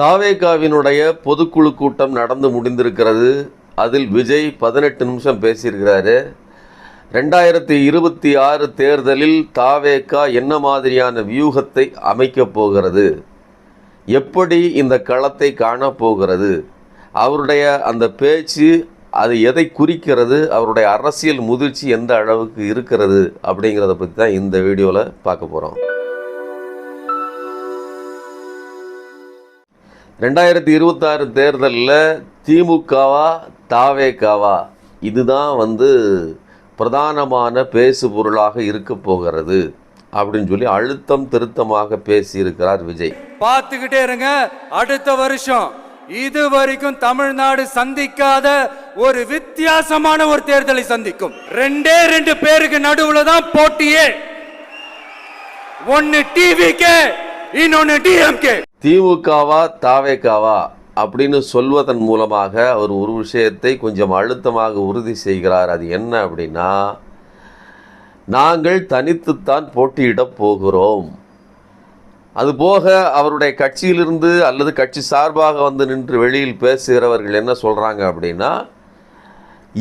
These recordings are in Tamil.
தாவேகாவினுடைய பொதுக்குழு கூட்டம் நடந்து முடிந்திருக்கிறது. அதில் விஜய் பதினெட்டு நிமிஷம் பேசியிருக்கிறாரு. ரெண்டாயிரத்தி இருபத்தி ஆறு தேர்தலில் தாவேகா என்ன மாதிரியான வியூகத்தை அமைக்கப் போகிறது? எப்படி இந்த களத்தை காணப்போகிறது அவருடைய அந்த பேச்சு அது எதை குறிக்கிறது? அவருடைய அரசியல் முதிர்ச்சி எந்த அளவுக்கு இருக்கிறது? அப்படிங்கிறத பற்றி தான் இந்த வீடியோவில் பார்க்க போகிறோம் ரெண்டாயிரத்தி இருபத்தாறு தேர்தலில் திமுகவா தாவேகாவா? இதுதான் வந்து பிரதானமான பேசு பொருளாக இருக்க போகிறது அப்படின்னு சொல்லி அழுத்தம் திருத்தமாக பேசியிருக்கிறார் விஜய். பார்த்துக்கிட்டே இருங்க. அடுத்த வருஷம் இது வரைக்கும் தமிழ்நாடு சந்திக்காத ஒரு வித்தியாசமான ஒரு தேர்தலை சந்திக்கும். ரெண்டே ரெண்டு பேருக்கு நடுவுல தான் போட்டியே. ஒன்னு டிவிகே இன்னொன்னு டிஎம்கே திமுகவா தாவேகாவா அப்படின்னு சொல்வதன் மூலமாக அவர் ஒரு விஷயத்தை கொஞ்சம் அழுத்தமாக உறுதி செய்கிறார். அது என்ன அப்படின்னா நாங்கள் தனித்துத்தான் போட்டியிடப் போகிறோம். அதுபோக அவருடைய கட்சியிலிருந்து அல்லது கட்சி சார்பாக வந்து நின்று வெளியில் பேசுகிறவர்கள் என்ன சொல்கிறாங்க அப்படின்னா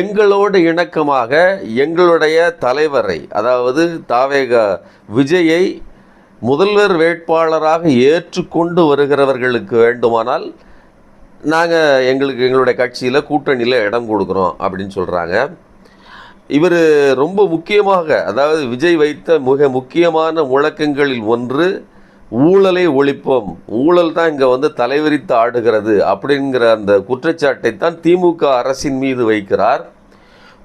எங்களோடு இணக்கமாக எங்களுடைய தலைவரை அதாவது தாவேக விஜயை முதல்வர் வேட்பாளராக ஏற்றுக்கொண்டு வருகிறவர்களுக்கு வேண்டுமானால் நாங்கள் எங்களுக்கு எங்களுடைய கட்சியில் கூட்டணியில் இடம் கொடுக்குறோம் அப்படின்னு சொல்கிறாங்க இவர் ரொம்ப முக்கியமாக அதாவது விஜய் வைத்த மிக முக்கியமான முழக்கங்களில் ஒன்று ஊழலை ஒழிப்போம். ஊழல் தான் இங்கே வந்து தலைவிரித்து ஆடுகிறது அப்படிங்கிற அந்த குற்றச்சாட்டை தான் திமுக அரசின் மீது வைக்கிறார்.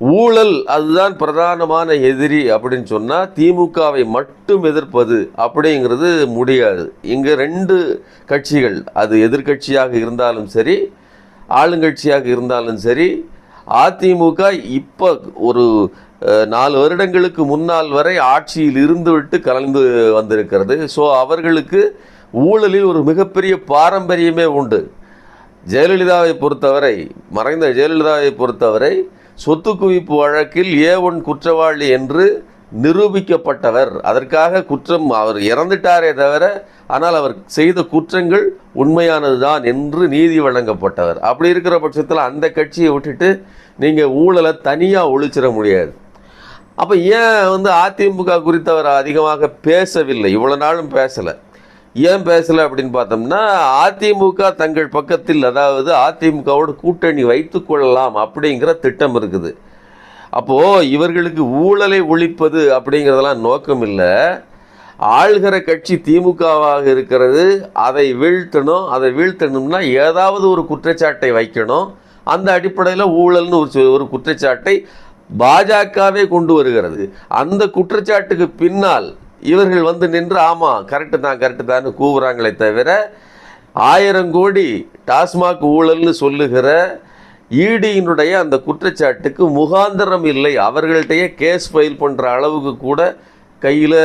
ஊழல் அதுதான் பிரதானமான எதிரி அப்படின்னு சொன்னால் திமுகவை மட்டும் எதிர்ப்பது அப்படிங்கிறது முடியாது. இங்கே ரெண்டு கட்சிகள் அது எதிர்க்கட்சியாக இருந்தாலும் சரி ஆளுங்கட்சியாக இருந்தாலும் சரி அதிமுக இப்போ ஒரு நாலு வருடங்களுக்கு முன்னால் வரை ஆட்சியில் இருந்துவிட்டு கலந்து வந்திருக்கிறது. ஸோ அவர்களுக்கு ஊழலில் ஒரு மிகப்பெரிய பாரம்பரியமே உண்டு. ஜெயலலிதாவை பொறுத்தவரை மறைந்த ஜெயலலிதாவை பொறுத்தவரை சொத்து குவிப்பு வழக்கில் ஏ ஒன் குற்றவாளி என்று நிரூபிக்கப்பட்டவர். அதற்காக குற்றம் அவர் இறந்துட்டாரே தவிர ஆனால் அவர் செய்த குற்றங்கள் உண்மையானதுதான் என்று நீதி வழங்கப்பட்டவர். அப்படி இருக்கிற பட்சத்தில் அந்த கட்சியை விட்டுட்டு நீங்கள் ஊழலை தனியாக ஒழிச்சிட முடியாது. அப்போ ஏன் வந்து அதிமுக குறித்து அவர் அதிகமாக பேசவில்லை? இவ்வளோ நாளும் பேசலை. ஏன் பேசலை அப்படின்னு பார்த்தோம்னா அதிமுக தங்கள் பக்கத்தில் அதாவது அதிமுகவோட கூட்டணி வைத்து கொள்ளலாம் அப்படிங்கிற திட்டம் இருக்குது. அப்போது இவர்களுக்கு ஊழலை ஒழிப்பது அப்படிங்கிறதெல்லாம் நோக்கம் இல்லை. ஆள்கிற கட்சி திமுகவாக இருக்கிறது. அதை வீழ்த்தணும். அதை வீழ்த்தணும்னா ஏதாவது ஒரு குற்றச்சாட்டை வைக்கணும். அந்த அடிப்படையில் ஊழல்னு ஒரு ஒரு குற்றச்சாட்டை பாஜகவே கொண்டு வருகிறது. அந்த குற்றச்சாட்டுக்கு பின்னால் இவர்கள் வந்து நின்று ஆமாம் கரெக்டு தான் கரெக்டு தான் கூவுறாங்களே தவிர ஆயிரம் கோடி டாஸ்மாக் ஊழல்னு சொல்லுகிற ஈடியினுடைய அந்த குற்றச்சாட்டுக்கு முகாந்திரம் இல்லை. அவர்கள்ட்டையே கேஸ் ஃபைல் பண்ணுற அளவுக்கு கூட கையில்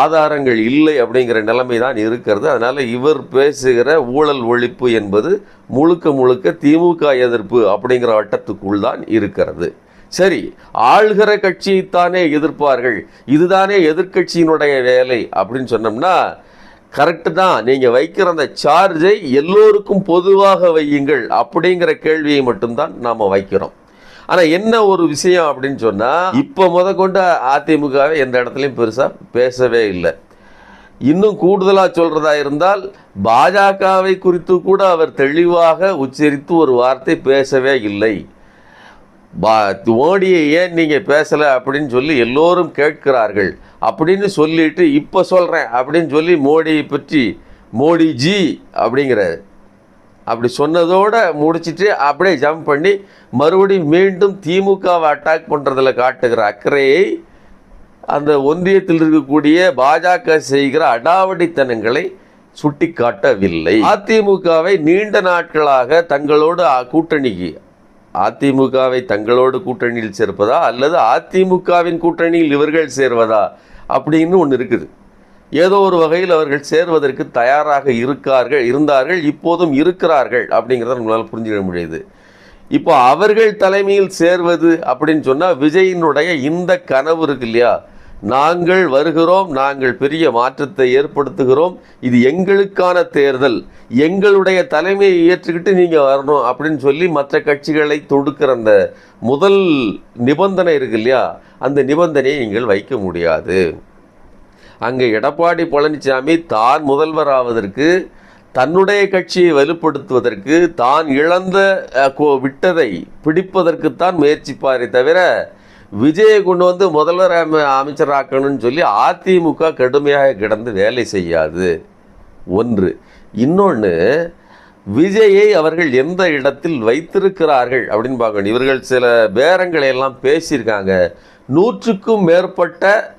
ஆதாரங்கள் இல்லை அப்படிங்கிற நிலைமை தான் இருக்கிறது. அதனால் இவர் பேசுகிற ஊழல் ஒழிப்பு என்பது முழுக்க முழுக்க திமுக எதிர்ப்பு அப்படிங்கிற வட்டத்துக்குள் தான் இருக்கிறது. சரி ஆள்கிற கட்சியைத்தானே எதிர்ப்பார்கள். இதுதானே எதிர்க்கட்சியினுடைய வேலை அப்படின்னு சொன்னோம்னா கரெக்டு தான். நீங்கள் வைக்கிற அந்த சார்ஜை எல்லோருக்கும் பொதுவாக வையுங்கள் அப்படிங்கிற கேள்வியை மட்டும்தான் நாம் வைக்கிறோம். ஆனால் என்ன ஒரு விஷயம் அப்படின்னு சொன்னால் இப்போ முத கொண்டு அதிமுகவை எந்த இடத்துலையும் பெருசாக பேசவே இல்லை. இன்னும் கூடுதலாக சொல்கிறதா இருந்தால் பாஜகவை குறித்து கூட அவர் தெளிவாக உச்சரித்து ஒரு வார்த்தை பேசவே இல்லை. பா மோடியை ஏன் நீங்கள் பேசலை அப்படின்னு சொல்லி எல்லோரும் கேட்கிறார்கள். அப்படின்னு சொல்லிட்டு இப்போ சொல்கிறேன் அப்படின்னு சொல்லி மோடியை பற்றி மோடிஜி அப்படிங்கிறாரு. அப்படி சொன்னதோடு முடிச்சிட்டு அப்படியே ஜம்ப் பண்ணி மறுபடியும் மீண்டும் திமுகவை அட்டாக் பண்ணுறதில் காட்டுகிற அக்கறையை அந்த ஒன்றியத்தில் இருக்கக்கூடிய பாஜக செய்கிற அடாவடித்தனங்களை சுட்டி காட்டவில்லை அதிமுகவை நீண்ட நாட்களாக தங்களோடு கூட்டணிக்கு அதிமுகவை தங்களோடு கூட்டணியில் சேர்ப்பதா அல்லது அதிமுகவின் கூட்டணியில் இவர்கள் சேர்வதா அப்படின்னு ஒன்று இருக்குது. ஏதோ ஒரு வகையில் அவர்கள் சேர்வதற்கு தயாராக இருக்கார்கள் இருந்தார்கள் இப்போதும் இருக்கிறார்கள் அப்படிங்கிறத நம்மளால் புரிஞ்சுக்க முடியுது. இப்போ அவர்கள் தலைமையில் சேர்வது அப்படின்னு சொன்னால் விஜயினுடைய இந்த கனவு இருக்கு இல்லையா? நாங்கள் வருகிறோம் நாங்கள் பெரிய மாற்றத்தை ஏற்படுத்துகிறோம். இது எங்களுக்கான தேர்தல். எங்களுடைய தலைமையை ஏற்றுக்கிட்டு நீங்கள் வரணும் அப்படின்னு சொல்லி மற்ற கட்சிகளை தொடுக்கிற அந்த முதல் நிபந்தனை இருக்கு இல்லையா? அந்த நிபந்தனையை நீங்கள் வைக்க முடியாது. அங்கே எடப்பாடி பழனிசாமி தான் முதல்வர் ஆவதற்கு தன்னுடைய கட்சியை வலுப்படுத்துவதற்கு தான் இழந்த கோ- விட்டதை பிடிப்பதற்குத்தான் முயற்சிப்பாரே தவிர விஜயை கொண்டு வந்து முதல்வர் அமைச்சராக்கணும்னு சொல்லி அதிமுக கடுமையாக கிடந்து வேலை செய்யாது. ஒன்று. இன்னொன்று விஜயை அவர்கள் எந்த இடத்தில் வைத்திருக்கிறார்கள் அப்படின்னு பார்க்கணும். இவர்கள் சில பேரங்களை எல்லாம் பேசியிருக்காங்க. நூற்றுக்கும் மேற்பட்ட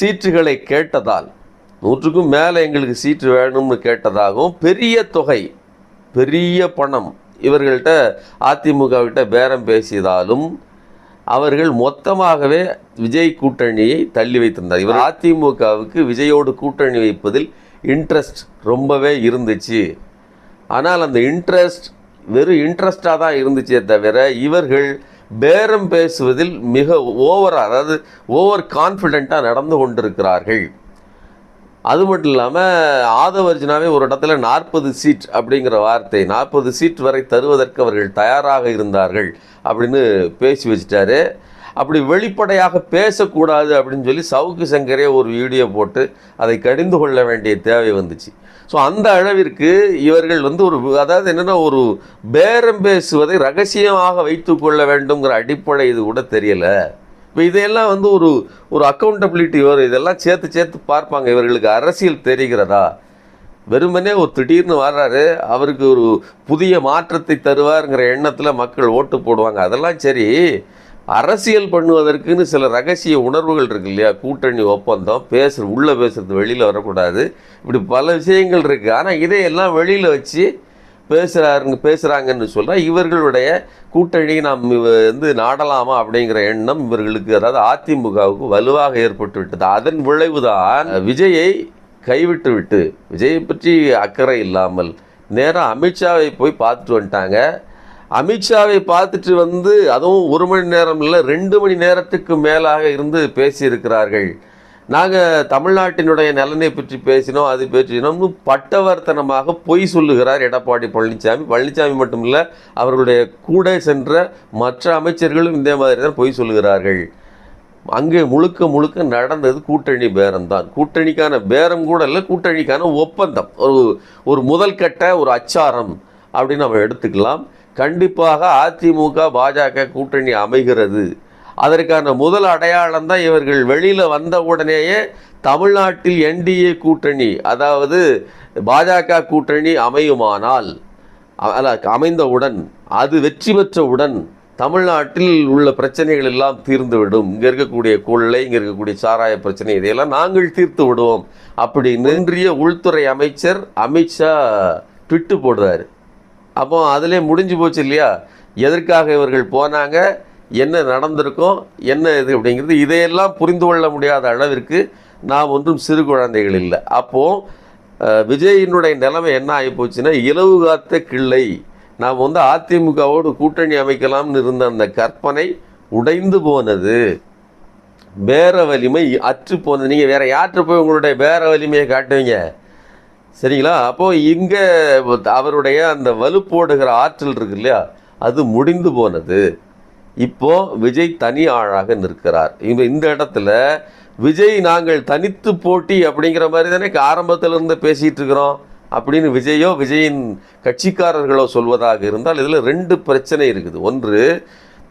சீட்டுகளை கேட்டதால் நூற்றுக்கும் மேலே எங்களுக்கு சீட்டு வேணும்னு கேட்டதாகவும் பெரிய தொகை பெரிய பணம் இவர்கள்ட்ட அதிமுகவிட்ட பேரம் பேசியதாலும் அவர்கள் மொத்தமாகவே விஜய் கூட்டணியை தள்ளி வைத்திருந்தார். இவர் அதிமுகவுக்கு விஜயோடு கூட்டணி வைப்பதில் இன்ட்ரெஸ்ட் ரொம்பவே இருந்துச்சு. ஆனால் அந்த இன்ட்ரெஸ்ட் வெறும் இன்ட்ரெஸ்டாக தான் இருந்துச்சே தவிர இவர்கள் பேரம் பேசுவதில் மிக ஓவராக அதாவது ஓவர் கான்ஃபிடெண்ட்டாக நடந்து கொண்டிருக்கிறார்கள். அது மட்டும் இல்லாமல் ஆதவர்ஜனாவே ஒரு இடத்துல நாற்பது சீட் அப்படிங்கிற வார்த்தை நாற்பது சீட் வரை தருவதற்கு அவர்கள் தயாராக இருந்தார்கள் அப்படின்னு பேசி வச்சிட்டாரு. அப்படி வெளிப்படையாக பேசக்கூடாது அப்படின்னு சொல்லி சவுக்கு சங்கரே ஒரு வீடியோ போட்டு அதை கடிந்து கொள்ள வேண்டிய தேவை வந்துச்சு. ஸோ அந்த அளவிற்கு இவர்கள் வந்து ஒரு அதாவது என்னென்னா ஒரு பேரம் பேசுவதை ரகசியமாக வைத்துக்கொள்ள வேண்டுங்கிற அடிப்படை இது கூட தெரியலை. இப்போ இதையெல்லாம் வந்து ஒரு ஒரு அக்கௌண்டபிலிட்டி வரும் இதெல்லாம் சேர்த்து சேர்த்து பார்ப்பாங்க. இவர்களுக்கு அரசியல் தெரிகிறதா? வெறுமனே ஒரு திடீர்னு வர்றாரு அவருக்கு ஒரு புதிய மாற்றத்தை தருவாருங்கிற எண்ணத்தில் மக்கள் ஓட்டு போடுவாங்க. அதெல்லாம் சரி அரசியல் பண்ணுவதற்குன்னு சில ரகசிய உணர்வுகள் இருக்கு இல்லையா? கூட்டணி ஒப்பந்தம் பேசுகிற உள்ளே பேசுறது வெளியில் வரக்கூடாது. இப்படி பல விஷயங்கள் இருக்குது ஆனால் இதையெல்லாம் வெளியில் வச்சு பேசுகிறாருங்க பேசுகிறாங்கன்னு சொல்கிறேன் இவர்களுடைய கூட்டணி நாம் வந்து நாடலாமா அப்படிங்கிற எண்ணம் இவர்களுக்கு அதாவது அதிமுகவுக்கு வலுவாக ஏற்பட்டு விட்டது அதன் விளைவுதான் விஜயை கைவிட்டு விட்டு விஜயை பற்றி அக்கறை இல்லாமல் நேராக அமித்ஷாவை போய் பார்த்துட்டு வந்துட்டாங்க. அமித்ஷாவை பார்த்துட்டு வந்து அதுவும் ஒரு மணி நேரம் இல்லை ரெண்டு மணி நேரத்துக்கு மேலாக இருந்து பேசியிருக்கிறார்கள். நாங்கள் தமிழ்நாட்டினுடைய நலனை பற்றி பேசினோம் அது பேசினோம்னு பட்டவர்த்தனமாக பொய் சொல்லுகிறார் எடப்பாடி பழனிசாமி பழனிசாமி மட்டுமில்லை அவர்களுடைய கூட சென்ற மற்ற அமைச்சர்களும் இதே மாதிரி தான் பொய் சொல்லுகிறார்கள். அங்கே முழுக்க முழுக்க நடந்தது கூட்டணி பேரம் தான் கூட்டணிக்கான பேரம் கூட இல்லை கூட்டணிக்கான ஒப்பந்தம். ஒரு ஒரு முதல் கட்ட ஒரு அச்சாரம் அப்படின்னு நம்ம எடுத்துக்கலாம். கண்டிப்பாக அதிமுக பாஜக கூட்டணி அமைகிறது. அதற்கான முதல் அடையாளம் தான் இவர்கள் வெளியில் வந்த உடனேயே தமிழ்நாட்டில் என்டிஏ கூட்டணி அதாவது பாஜக கூட்டணி அமையுமானால் அல்ல அமைந்தவுடன் அது வெற்றி பெற்றவுடன் தமிழ்நாட்டில் உள்ள பிரச்சனைகள் எல்லாம் தீர்ந்துவிடும். இங்கே இருக்கக்கூடிய கொள்ளை இங்கே இருக்கக்கூடிய சாராய பிரச்சனை இதையெல்லாம் நாங்கள் தீர்த்து விடுவோம் அப்படி நின்றிய உள்துறை அமைச்சர் அமித்ஷா ட்விட்டு போடுறாரு. அப்போ அதிலே முடிஞ்சு போச்சு இல்லையா? எதற்காக இவர்கள் போனாங்க? என்ன நடந்திருக்கும் என்ன இது அப்படிங்கிறது இதையெல்லாம் புரிந்து கொள்ள முடியாத அளவிற்கு நாம் ஒன்றும் சிறு குழந்தைகள் இல்லை. அப்போது விஜயினுடைய நிலைமை என்ன ஆகிப்போச்சுன்னா இலவு காத்த கிள்ளை. நாம் வந்து அதிமுகவோடு கூட்டணி அமைக்கலாம்னு இருந்த அந்த கற்பனை உடைந்து போனது. பேர வலிமை அற்று போனது. நீங்கள் வேற யார்கிட்ட போய் உங்களுடைய பேர வலிமையை காட்டுவீங்க? சரிங்களா? அப்போது இங்கே அவருடைய அந்த வலுப்போடுகிற ஆற்றல் இருக்கு இல்லையா? அது முடிந்து போனது. இப்போது விஜய் தனி ஆளாக நிற்கிறார். இந்த இந்த இடத்துல விஜய் நாங்கள் தனித்து போட்டி அப்படிங்கிற மாதிரி தானே ஆரம்பத்திலிருந்து பேசிகிட்டு இருக்கிறோம். அப்படின்னு விஜயோ விஜயின் கட்சிக்காரர்களோ சொல்வதாக இருந்தால் இதில் ரெண்டு பிரச்சனை இருக்குது. ஒன்று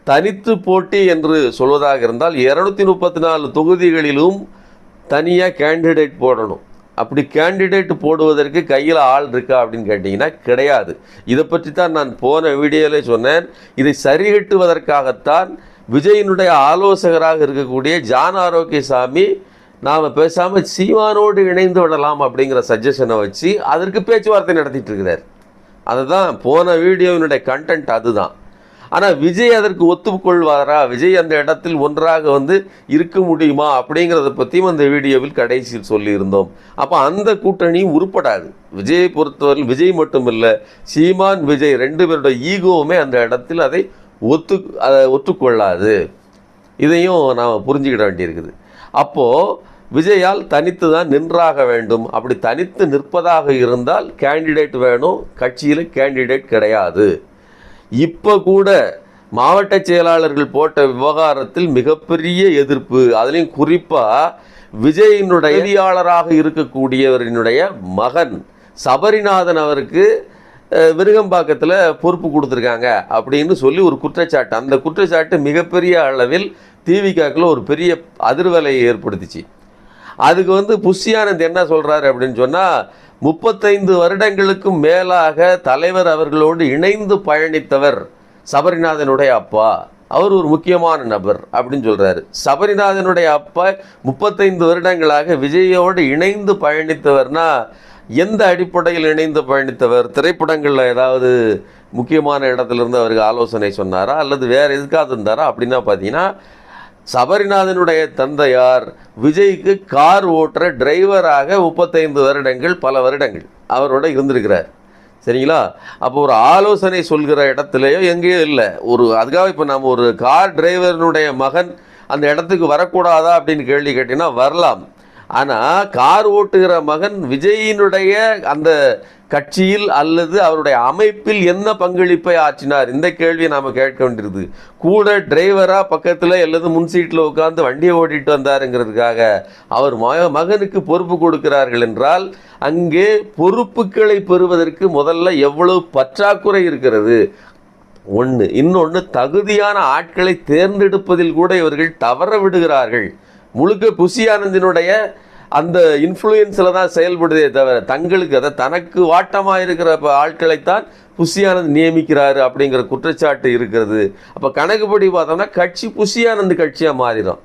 தனித்து போட்டி என்று சொல்வதாக இருந்தால் இரநூத்தி முப்பத்தி நாலு தொகுதிகளிலும் தனியாக கேண்டிடேட் போடணும். அப்படி கேண்டிடேட் போடுவதற்கு கையில் ஆள் இருக்கா அப்படின்னு கேட்டிங்கன்னா கிடையாது. இதை பற்றி தான் நான் போன வீடியோவிலே சொன்னேன். இதை சரிகட்டுவதற்காகத்தான் விஜயினுடைய ஆலோசகராக இருக்கக்கூடிய ஜான் ஆரோக்கியசாமி நாம் பேசாமல் சீமானோடு இணைந்து விடலாம் அப்படிங்கிற சஜஷனை வச்சு அதற்கு பேச்சுவார்த்தை நடத்திட்டு இருக்கிறார். அதுதான் போன வீடியோவினுடைய கண்டென்ட் அதுதான். ஆனால் விஜய் அதற்கு ஒத்துக்கொள்வாரா? விஜய் அந்த இடத்தில் ஒன்றாக வந்து இருக்க முடியுமா? அப்படிங்கிறத பற்றியும் அந்த வீடியோவில் கடைசியில் சொல்லியிருந்தோம். அப்போ அந்த கூட்டணியும் உருப்படாது. விஜயை பொறுத்தவரையில் விஜய் மட்டும் இல்லை சீமான் விஜய் ரெண்டு பேரோட ஈகோவுமே அந்த இடத்தில் அதை ஒத்து அதை ஒத்துக்கொள்ளாது. இதையும் நாம் புரிஞ்சுக்கிட வேண்டியிருக்குது. அப்போது விஜயால் தனித்து தான் நின்றாக வேண்டும். அப்படி தனித்து நிற்பதாக இருந்தால் கேண்டிடேட் வேணும். கட்சியில் கேண்டிடேட் கிடையாது. இப்போ கூட மாவட்ட செயலாளர்கள் போட்ட விவகாரத்தில் மிகப்பெரிய எதிர்ப்பு. அதுலேயும் குறிப்பாக விஜயினுடைய செய்தியாளராக இருக்கக்கூடியவரினுடைய மகன் சபரிநாதன் அவருக்கு விருகம்பாக்கத்தில் பொறுப்பு கொடுத்துருக்காங்க அப்படின்னு சொல்லி ஒரு குற்றச்சாட்டு. அந்த குற்றச்சாட்டு மிகப்பெரிய அளவில் டிவிக்காக்கில் ஒரு பெரிய அதிர்வலையை ஏற்படுத்திச்சு. அதுக்கு வந்து புஷியானந்த் என்ன சொல்றாரு அப்படின்னு சொன்னா முப்பத்தைந்து வருடங்களுக்கும் மேலாக தலைவர் அவர்களோடு இணைந்து பயணித்தவர் சபரிநாதனுடைய அப்பா. அவர் ஒரு முக்கியமான நபர் அப்படின்னு சொல்கிறாரு சபரிநாதனுடைய அப்பா முப்பத்தைந்து வருடங்களாக விஜயோடு இணைந்து பயணித்தவர்னா எந்த அடிப்படையில் இணைந்து பயணித்தவர்? திரைப்படங்களில் ஏதாவது முக்கியமான இடத்துல இருந்து அவருக்கு ஆலோசனை சொன்னாரா? அல்லது வேறு எதுக்காக இருந்தாரா? அப்படின்னா பார்த்தீங்கன்னா சபரிநாதனுடைய தந்தையார் விஜய்க்கு கார் ஓட்டுற டிரைவராக முப்பத்தைந்து வருடங்கள் பல வருடங்கள் அவரோட இருந்திருக்கிறார். சரிங்களா? அப்போ ஒரு ஆலோசனை சொல்கிற இடத்துலையோ எங்கேயோ இல்லை. ஒரு அதுக்காக இப்போ நம்ம ஒரு கார் டிரைவரினுடைய மகன் அந்த இடத்துக்கு வரக்கூடாதா அப்படின்னு கேள்வி கேட்டீங்கன்னா வரலாம். ஆனால் கார் ஓட்டுகிற மகன் விஜயினுடைய அந்த கட்சியில் அல்லது அவருடைய அமைப்பில் என்ன பங்களிப்பை ஆற்றினார்? இந்த கேள்வியை நாம் கேட்க வேண்டியது. கூட டிரைவராக பக்கத்தில் அல்லது முன் சீட்டில் உட்காந்து வண்டியை ஓட்டிட்டு வந்தாருங்கிறதுக்காக அவர் மகனுக்கு பொறுப்பு கொடுக்கிறார்கள் என்றால் அங்கே பொறுப்புகளை பெறுவதற்கு முதல்ல எவ்வளவு பற்றாக்குறை இருக்கிறது? ஒன்று இன்னொன்று தகுதியான ஆட்களை தேர்ந்தெடுப்பதில் கூட இவர்கள் தவற விடுகிறார்கள். முழுக்க புசியானந்தினுடைய அந்த இன்ஃப்ளூயன்ஸில் தான் செயல்படுதே தவிர தங்களுக்கு அதை தனக்கு வாட்டமாக இருக்கிற இப்போ ஆட்களைத்தான் புஷியானந்த் நியமிக்கிறாரு அப்படிங்கிற குற்றச்சாட்டு இருக்கிறது. அப்போ கணக்குப்படி பார்த்தோம்னா கட்சி புஷியானந்த் கட்சியாக மாறிடும்.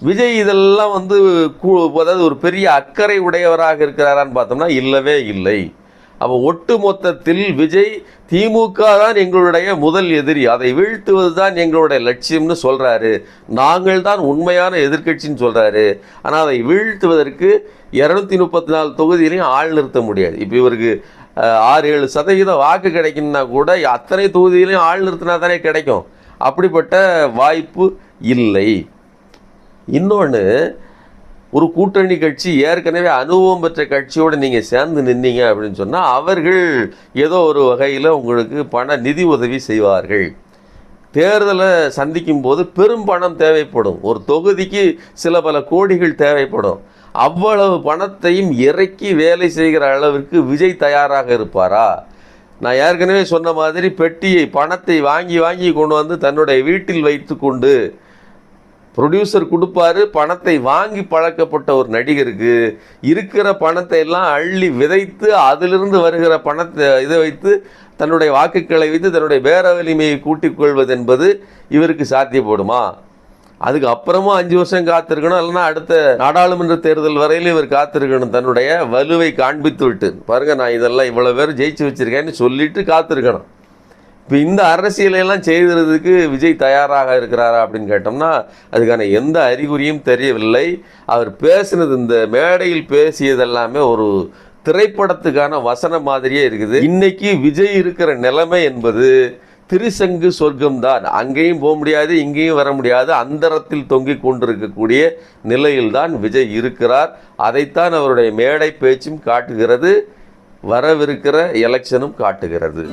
விஜய் இதெல்லாம் வந்து கூ- அதாவது ஒரு பெரிய அக்கறை உடையவராக இருக்கிறாரான்னு பார்த்தோம்னா இல்லவே இல்லை. அப்போ ஒட்டு மொத்தத்தில் விஜய் திமுக தான் எங்களுடைய முதல் எதிரி. அதை வீழ்த்துவது தான் எங்களுடைய லட்சியம்னு சொல்கிறாரு நாங்கள் தான் உண்மையான எதிர்க்கட்சின்னு சொல்கிறாரு ஆனால் அதை வீழ்த்துவதற்கு இரநூத்தி முப்பத்தி நாலு தொகுதியிலையும் ஆள் நிறுத்த முடியாது. இப்போ இவருக்கு ஆறு ஏழு சதவீதம் வாக்கு கிடைக்குன்னா கூட அத்தனை தொகுதியிலையும் ஆள் நிறுத்தினா தானே கிடைக்கும். அப்படிப்பட்ட வாய்ப்பு இல்லை. இன்னொன்று ஒரு கூட்டணி கட்சி ஏற்கனவே அனுபவம் பெற்ற கட்சியோடு நீங்கள் சேர்ந்து நின்னீங்க அப்படின்னு சொன்னால் அவர்கள் ஏதோ ஒரு வகையில் உங்களுக்கு பண நிதி உதவி செய்வார்கள். தேர்தலை சந்திக்கும் போது பெரும் பணம் தேவைப்படும். ஒரு தொகுதிக்கு சில பல கோடிகள் தேவைப்படும். அவ்வளவு பணத்தையும் இறக்கி வேலை செய்கிற அளவிற்கு விஜய் தயாராக இருப்பாரா? நான் ஏற்கனவே சொன்ன மாதிரி பெட்டியை பணத்தை வாங்கி வாங்கி கொண்டு வந்து தன்னுடைய வீட்டில் வைத்துக்கொண்டு ப்ரொடியூசர் கொடுப்பாரு பணத்தை வாங்கி பழக்கப்பட்ட ஒரு நடிகருக்கு இருக்கிற பணத்தை எல்லாம் அள்ளி விதைத்து அதிலிருந்து வருகிற பணத்தை இதை வைத்து தன்னுடைய வாக்குகளை வைத்து தன்னுடைய பேர வலிமையை கூட்டிக் கொள்வது என்பது இவருக்கு சாத்தியப்படுமா? அதுக்கு அப்புறமும் அஞ்சு வருஷம் காத்திருக்கணும் இல்லைன்னா அடுத்த நாடாளுமன்ற தேர்தல் வரையிலும் இவர் காத்திருக்கணும். தன்னுடைய வலுவை காண்பித்து விட்டு. பாருங்க நான் இதெல்லாம் இவ்வளோ பேர் ஜெயிச்சு வச்சிருக்கேன்னு சொல்லிட்டு காத்திருக்கணும். இப்போ இந்த அரசியலையெல்லாம் செய்கிறதுக்கு விஜய் தயாராக இருக்கிறாரா அப்படின்னு கேட்டோம்னா அதுக்கான எந்த அறிகுறியும் தெரியவில்லை. அவர் பேசினது இந்த மேடையில் பேசியதெல்லாமே ஒரு திரைப்படத்துக்கான வசனம் மாதிரியே இருக்குது. இன்னைக்கு விஜய் இருக்கிற நிலைமை என்பது திருசங்கு சொர்க்கம்தான் அங்கேயும் போக முடியாது இங்கேயும் வர முடியாது. அந்தரத்தில் தொங்கிக் கொண்டிருக்கக்கூடிய நிலையில்தான் விஜய் இருக்கிறார். அதைத்தான் அவருடைய மேடை பேச்சும் காட்டுகிறது வரவிருக்கிற எலெக்ஷனும் காட்டுகிறது.